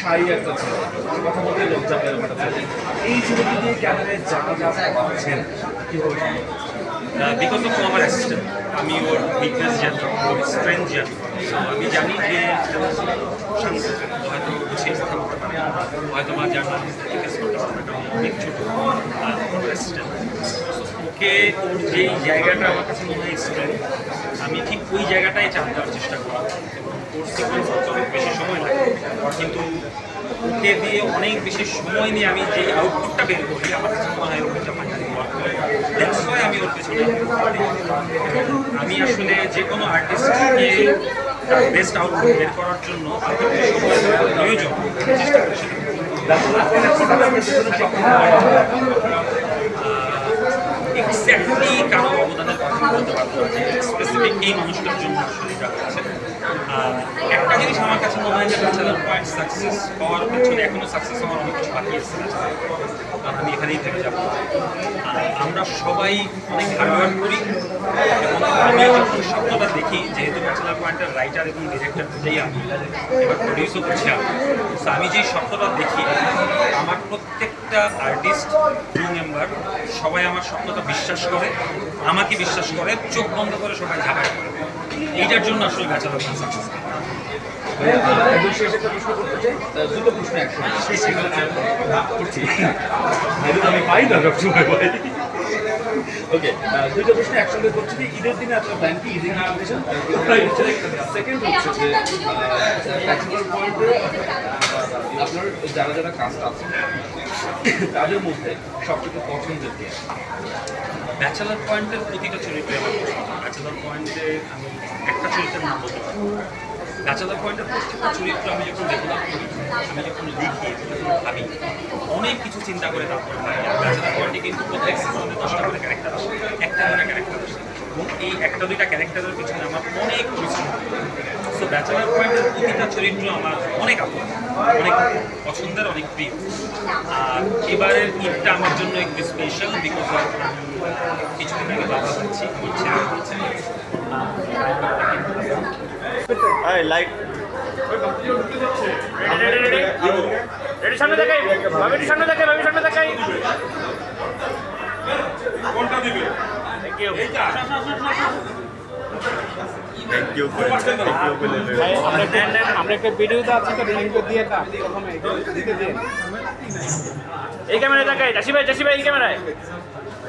শাই একটা ছেলে কথা বলতে লজ্জা এই ছেলেটি দিয়ে ক্যামেরায় যা যা পাচ্ছেন কীভাবে? বিকজ অফ আমার অ্যাসিস্ট্যান্ট আমি ওর উইকনেস জানি, ওর স্ট্রেংথ জানি আমি জানি যে হয়তো গুছিয়ে কথা বলতে পারে। হয়তো বা কারণ অনেক ছোট অ্যাসিস্ট্যান্ট ওকে ওর যেই জায়গাটা আমার কাছে মনে হয় স্ট্রেংথ আমি ঠিক ওই জায়গাটাই চাপ দেওয়ার চেষ্টা করি ওর করতে অনেক বেশি সময় লাগে কিন্তু ওকে দিয়ে অনেক বেশি সময় নিয়ে আমি যে আউটপুটটা বের করি, আমার কাছে মনে হয় ওটা ফাইনালি দ্যাটস আমি ওর পেছনে আমি আসলে যে কোনো আর্টিস্টকে তার বেস্ট আউটপুট বের করার জন্য প্রয়োজন। চেষ্টা সেটা করি। ব্যাচেলর পয়েন্ট কীভাবে আপনার পেছনে স্বপ্ন এক্স্যাক্টলি কারও অবদানের কথা বলতে পারব? স্পেসিফিক এই মানুষটার জন্য আসলে এটা আর একটা জিনিস আমার কাছে মনে হয় যে ব্যাচেলার পয়েন্ট সাকসেস হওয়ার পেছনে এখনও সাকসেস হওয়ার অনেক কিছু বাকি আমি এখানেই থেকে যাব। আমরা সবাই অনেক হার্ডওয়ার্ক করি এবং আমি যখন স্বপ্নটা দেখি, যেহেতু ব্যাচেলার পয়েন্টের রাইটার এবং ডিরেক্টর দুটোই আমি, এবার প্রডিউসও করছি আমি। তো আমি যেই স্বপ্নটা দেখি, আমার প্রত্যেকটা আর্টিস্ট ক্রু মেম্বার সবাই আমার স্বপ্নটা বিশ্বাস করে আমাকে বিশ্বাস করে চোখ বন্ধ করে সবাই ঝাঁপাই করে এইটার জন্য আসলে সাকসেস করছি। যেহেতু আমি পাই না সবসময় ওকে প্রশ্ন একসঙ্গে করছি যে ঈদের দিনে আপনার প্ল্যান কি? ঈদের সেকেন্ড হচ্ছে যে পয়েন্টে আপনার যারা যারা কাস্ট আছে, তাদের মধ্যে সবচেয়ে পছন্দের কে? ব্যাচেলার পয়েন্টের প্রতিটা চরিত্রে আমার ব্যাচেলার পয়েন্টে আমি একটা চরিত্রের নাম বলতে ব্যাচেলার পয়েন্টের প্রত্যেকটা চরিত্র আমি যখন ডেভেলপ করি, আমি যখন লিখি যখন ভাবি, অনেক কিছু চিন্তা করে তারপর ব্যাচেলার পয়েন্টে কিন্তু প্রত্যেক সিজনে দশটা করে ক্যারেক্টার আসে। একটা দুটা ক্যারেক্টার এই একটা দুইটা ক্যারেক্টারের পিছনে আমার অনেক পরিশ্রম। সো ব্যাচেলার পয়েন্টের প্রতিটা চরিত্র আমার অনেক আপন অনেক পছন্দের অনেক প্রিয়। আর এবারের ঈদটা আমার জন্য একটু স্পেশাল বিকজ অফ কিছুদিন আগে বাবা হচ্ছি সামনে দেখাই। ভাবির সামনে দেখাই ভাবির সামনে দেখাই। আমরা দিয়ে এই ক্যামেরায় দেখাই জাসি ভাই জাসি ভাই এই ক্যামেরায়।